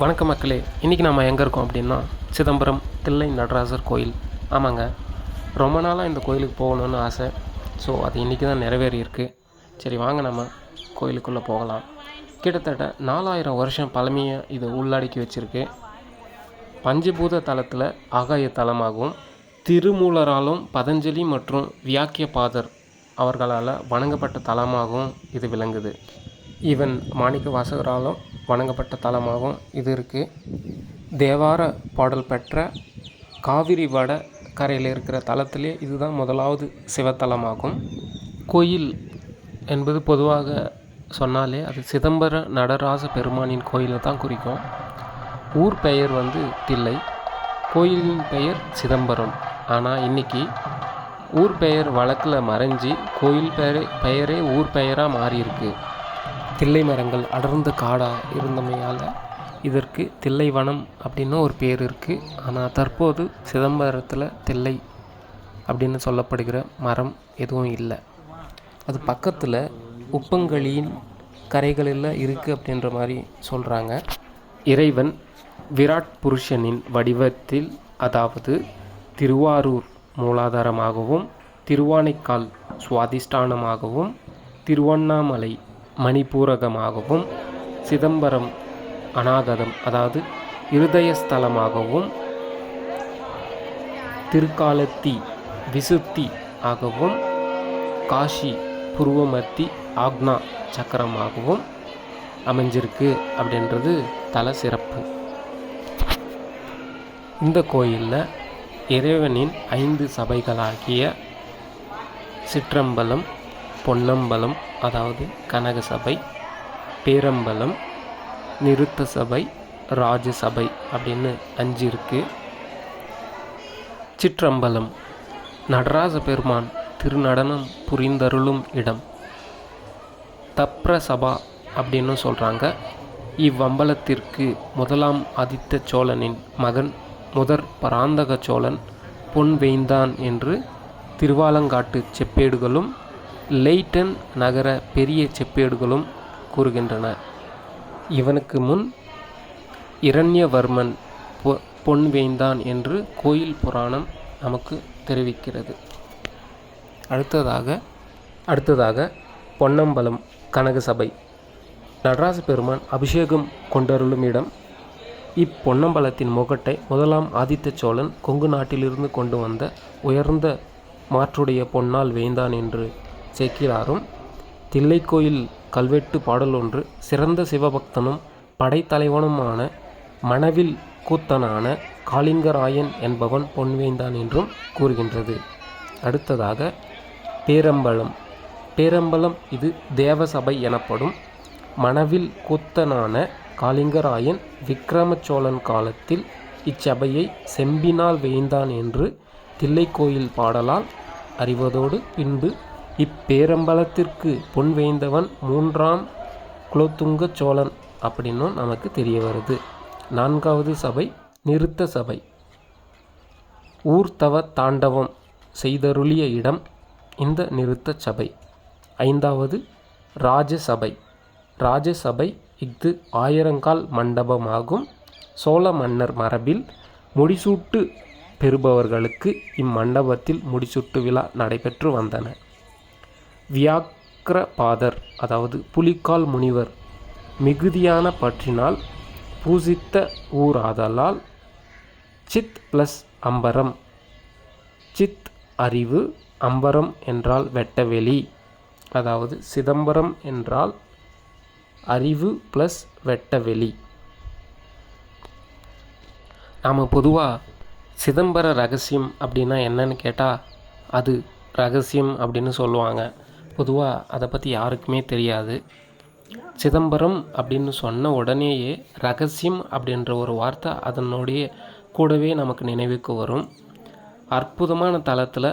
வணக்க மக்களே. இன்றைக்கி நம்ம எங்கே இருக்கோம் அப்படின்னா சிதம்பரம் தில்லை நடராஜர் கோயில். ஆமாங்க. ரொம்ப நாளாக இந்த கோயிலுக்கு போகணுன்னு ஆசை. ஸோ அது இன்றைக்கி தான் நிறைவேறியிருக்கு. சரி வாங்க நம்ம கோயிலுக்குள்ளே போகலாம். கிட்டத்தட்ட நாலாயிரம் வருஷம் பழமையை இது உள்ளடக்கி வச்சுருக்கு. பஞ்சபூத தலத்தில் ஆகாய தலமாகவும் திருமூலராலும் பதஞ்சலி மற்றும் வியாக்கிய பாதர் அவர்களால் வணங்கப்பட்ட தலமாகவும் இது விளங்குது. ஈவன் மாணிக்க வாசகராலும் வணங்கப்பட்ட தலமாகவும் இது இருக்குது தேவார பாடல் பெற்ற காவிரி வட கரையில் இருக்கிற தலத்திலே இதுதான் முதலாவது சிவத்தலமாகும். கோயில் என்பது பொதுவாக சொன்னாலே அது சிதம்பர நடராச பெருமானின் கோயிலை தான் குறிக்கும். ஊர் பெயர் வந்து தில்லை. கோயிலின் பெயர் சிதம்பரம். ஆனால் இன்னைக்கு ஊர் பெயர் வழக்கில் மறைஞ்சி கோயில் பெயரே பெயரே ஊர் பெயராக மாறியிருக்கு. தில்லை மரங்கள் அடர்ந்த காடாக இருந்தமையால் இதற்கு தில்லைவனம் அப்படின்னு ஒரு பேர் இருக்குது ஆனால் தற்போது சிதம்பரத்தில் தில்லை அப்படின்னு சொல்லப்படுகிற மரம் எதுவும் இல்லை. அது பக்கத்தில் உப்பங்களியின் கரைகளில் இருக்குது அப்படின்ற மாதிரி சொல்கிறாங்க இறைவன் விராட் புருஷனின் வடிவத்தில் அதாவது திருவாரூர் மூலாதாரமாகவும் திருவானைக்கால் சுவாதிஷ்டானமாகவும் திருவண்ணாமலை மணிபூரகமாகவும் சிதம்பரம் அநாகதம் அதாவது இருதயஸ்தலமாகவும் திருக்காலத்தி விசுத்தி ஆகவும் காஷி புருவமத்தி ஆக்னா சக்கரமாகவும் அமைஞ்சிருக்கு அப்படின்றது தல சிறப்பு. இந்த கோயிலில் இறைவனின் ஐந்து சபைகளாகிய சிற்றம்பலம் பொன்னம்பலம் அதாவது கனகசபை பேரம்பலம் நிறுத்த சபை ராஜசபை அப்படின்னு அஞ்சு இருக்குது சிற்றம்பலம் நடராஜ பெருமான் திருநடனம் புரிந்தருளும் இடம். தப்ர சபா அப்படின்னு சொல்கிறாங்க இவ்வம்பலத்திற்கு முதலாம் ஆதித்த சோழனின் மகன் முதற் பராந்தக சோழன் பொன் வேய்ந்தான் என்று திருவாலங்காட்டு செப்பேடுகளும் லெய்டன் நகர பெரிய செப்பேடுகளும் கூறுகின்றன. இவனுக்கு முன் இரண்யவர்மன் பொ பொன் வேய்ந்தான் என்று கோயில் புராணம் நமக்கு தெரிவிக்கிறது. அடுத்ததாக அடுத்ததாக பொன்னம்பலம் கனகசபை நடராச பெருமான் அபிஷேகம் கொண்டருளும் இடம். இப்பொன்னம்பலத்தின் முகட்டை முதலாம் ஆதித்த சோழன் கொங்கு நாட்டிலிருந்து கொண்டு வந்த உயர்ந்த மாற்றுடைய பொன்னால் வேந்தான் என்று சேக்கிலாரும் தில்லைக்கோயில் கல்வெட்டு பாடல் ஒன்று சிறந்த சிவபக்தனும் படைத்தலைவனுமான மணவில் கூத்தனான காளிங்கராயன் என்பவன் பொன்வேந்தான் என்றும் கூறுகின்றது. அடுத்ததாக பேரம்பலம். பேரம்பலம் இது தேவசபை எனப்படும் மணவில் கூத்தனான காளிங்கராயன் விக்ரமச்சோழன் காலத்தில் இச்சபையை செம்பினால் வேய்ந்தான் என்று தில்லைக்கோயில் பாடலால் அறிவதோடு பின்பு இப்பேரம்பலத்திற்கு பொன் வேய்ந்தவன் மூன்றாம் குலோத்துங்க சோழன் அப்படின்னும் நமக்கு தெரிய வருது. நான்காவது சபை நிறுத்த சபை. ஊர்த்தவ தாண்டவம் செய்தருளிய இடம் இந்த நிறுத்த சபை. ஐந்தாவது ராஜசபை. ராஜசபை இஃது ஆயிரங்கால் மண்டபமாகும். சோழ மன்னர் மரபில் முடிசூட்டு பெறுபவர்களுக்கு இம்மண்டபத்தில் முடிசூட்டு விழா நடைபெற்று வந்தன. வியாக்கிரபாதர் அதாவது புலிக்கால் முனிவர் மிகுதியான பற்றினால் பூசித்த ஊராதலால் சித் ப்ளஸ் அம்பரம் சித் அறிவு அம்பரம் என்றால் வெட்டவெளி அதாவது சிதம்பரம் என்றால் அறிவு ப்ளஸ் வெட்டவெளி. நாம் பொதுவாக சிதம்பர ரகசியம் அப்படின்னா என்னன்னு கேட்டால் அது ரகசியம் அப்படின்னு சொல்லுவாங்க. பொதுவாக அதை பற்றி யாருக்குமே தெரியாது. சிதம்பரம் அப்படின்னு சொன்ன உடனேயே ரகசியம் அப்படின்ற ஒரு வார்த்தை அதனுடைய கூடவே நமக்கு நினைவுக்கு வரும். அற்புதமான தளத்தில்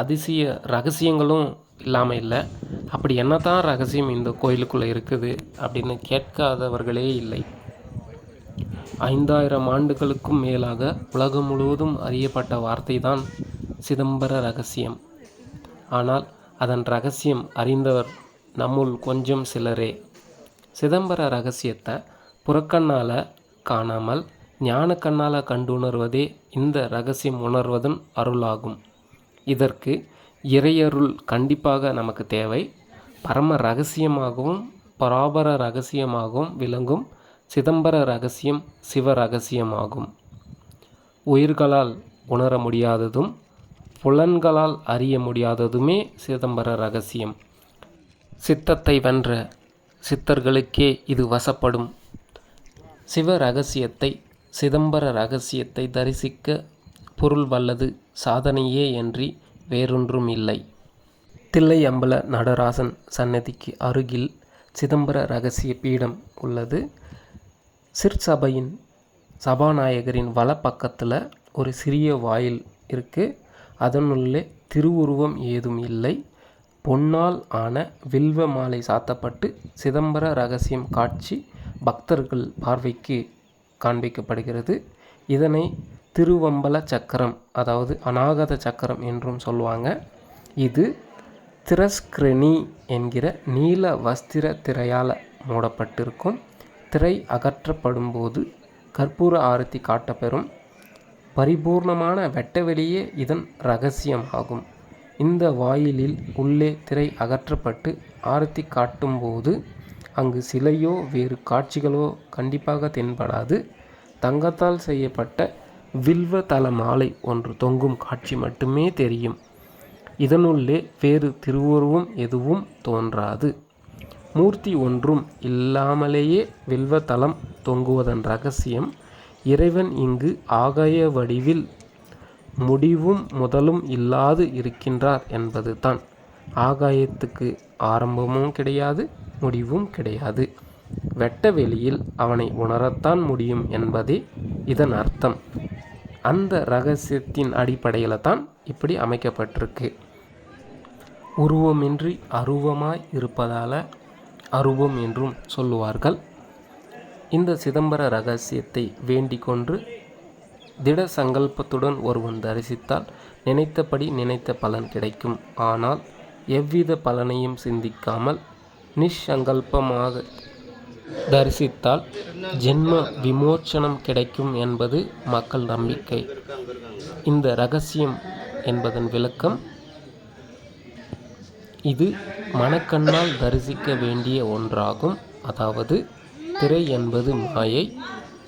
அதிசய ரகசியங்களும் இல்லாமல் இல்லை. அப்படி என்ன தான் ரகசியம் இந்த கோயிலுக்குள்ளே இருக்குது அப்படின்னு கேட்காதவர்களே இல்லை. ஐந்தாயிரம் ஆண்டுகளுக்கும் மேலாக உலகம் முழுவதும் அறியப்பட்ட வார்த்தை தான் சிதம்பர ரகசியம். ஆனால் அதன் ரகசியம் அறிந்தவர் நம்முள் கொஞ்சம் சிலரே. சிதம்பர ரகசியத்தை புறக்கண்ணால் காணாமல் ஞான கண்ணால் கண்டுணர்வதே இந்த ரகசியம் உணர்வதன் அருளாகும். இதற்கு இறையருள் கண்டிப்பாக நமக்கு தேவை. பரம ரகசியமாகவும் பராபர ரகசியமாகவும் விளங்கும் சிதம்பர ரகசியம் சிவ ரகசியமாகும். உயிர்களால் உணர முடியாததும் புலன்களால் அறிய முடியாததுமே சிதம்பர ரகசியம். சித்தத்தை வென்ற சித்தர்களுக்கே இது வசப்படும். சிவ ரகசியத்தை சிதம்பர ரகசியத்தை தரிசிக்க பொருள் வல்லது சாதனையே என்றி வேறொன்றும் இல்லை. தில்லையம்பல நடராசன் சன்னதிக்கு அருகில் சிதம்பர ரகசிய பீடம் உள்ளது. சிற்சபையின் சபாநாயகரின் வலப்பக்கத்தில் ஒரு சிறிய வாயில் இருக்குது அதனுள்ளே திருவுருவம் ஏதும் இல்லை. பொன்னால் ஆன வில்வ மாலை சாத்தப்பட்டு சிதம்பர ரகசியம் காட்சி பக்தர்கள் பார்வைக்கு காண்பிக்கப்படுகிறது. இதனை திருவம்பல சக்கரம் அதாவது அநாகத சக்கரம் என்றும் சொல்லுவாங்க. இது திரஸ்கிரணி என்கிற நீல வஸ்திர திரையால் மூடப்பட்டிருக்கும். திரை அகற்றப்படும்போது கற்பூர ஆரத்தி காட்டப்பெறும். பரிபூர்ணமான வெட்டவெளியே இதன் ரகசியம் ஆகும். இந்த வாயிலில் உள்ளே திரை அகற்றப்பட்டு ஆரத்தி காட்டும்போது அங்கு சிலையோ வேறு காட்சிகளோ கண்டிப்பாக தென்படாது. தங்கத்தால் செய்யப்பட்ட வில்வ தல மாலை ஒன்று தொங்கும் காட்சி மட்டுமே தெரியும். இதனுள்ளே வேறு திருவுருவம் எதுவும் தோன்றாது. மூர்த்தி ஒன்றும் இல்லாமலேயே வில்வத்தலம் தொங்குவதன் ரகசியம் இறைவன் இங்கு ஆகாய வடிவில் முடிவும் முதலும் இல்லாது இருக்கின்றார் என்பது தான் ஆகாயத்துக்கு ஆரம்பமும் கிடையாது முடிவும் கிடையாது. வெட்ட வெளியில் அவனை உணரத்தான் முடியும் என்பதே இதன் அர்த்தம். அந்த ரகசியத்தின் அடிப்படையில் தான் இப்படி அமைக்கப்பட்டிருக்கு. உருவமின்றி அருவமாய் இருப்பதால் அருவம் என்றும் சொல்லுவார்கள். இந்த சிதம்பர ரகசியத்தை வேண்டிக் கொண்டு திட சங்கல்பத்துடன் ஒருவன் தரிசித்தால் நினைத்தபடி நினைத்த பலன் கிடைக்கும். ஆனால் எவ்வித பலனையும் சிந்திக்காமல் நிஷங்கல்பமாக தரிசித்தால் ஜென்ம விமோச்சனம் கிடைக்கும் என்பது மக்கள் நம்பிக்கை. இந்த ரகசியம் என்பதன் விளக்கம் இது மனக்கண்ணால் தரிசிக்க வேண்டிய ஒன்றாகும். அதாவது திரை என்பது மாயை.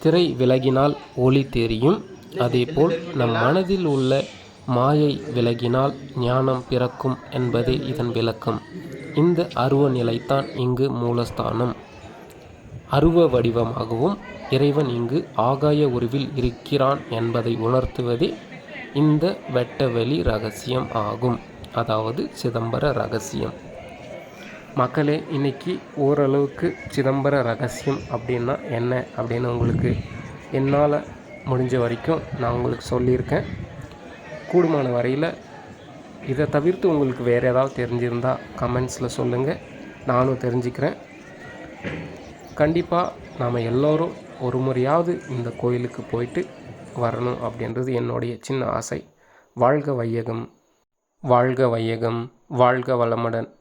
திரை விலகினால் ஒளி தெரியும். அதேபோல் நம் மனதில் உள்ள மாயை விலகினால் ஞானம் பிறக்கும் என்பதே இதன் விளக்கம். இந்த அருவ நிலைத்தான் இங்கு மூலஸ்தானம். அருவ வடிவமாகவும் இறைவன் இங்கு ஆகாய உருவில் இருக்கிறான் என்பதை உணர்த்துவதே இந்த வெட்டவெளி ரகசியம் ஆகும். அதாவது சிதம்பர ரகசியம். மக்களே இன்னைக்கு ஓரளவுக்கு சிதம்பர ரகசியம் அப்படின்னா என்ன அப்படின்னு உங்களுக்கு என்னால் முடிஞ்ச வரைக்கும் நான் உங்களுக்கு சொல்லியிருக்கேன். கூடுமான வரையில் இதை தவிர்த்து உங்களுக்கு வேறு ஏதாவது தெரிஞ்சிருந்தால் கமெண்ட்ஸில் சொல்லுங்கள் நானும் தெரிஞ்சுக்கிறேன். கண்டிப்பாக நாம் எல்லோரும் ஒரு முறையாவது இந்த கோயிலுக்கு போயிட்டு வரணும் அப்படின்றது என்னுடைய சின்ன ஆசை. வாழ்க வையகம் வாழ்க வையகம் வாழ்க வளமுடன்.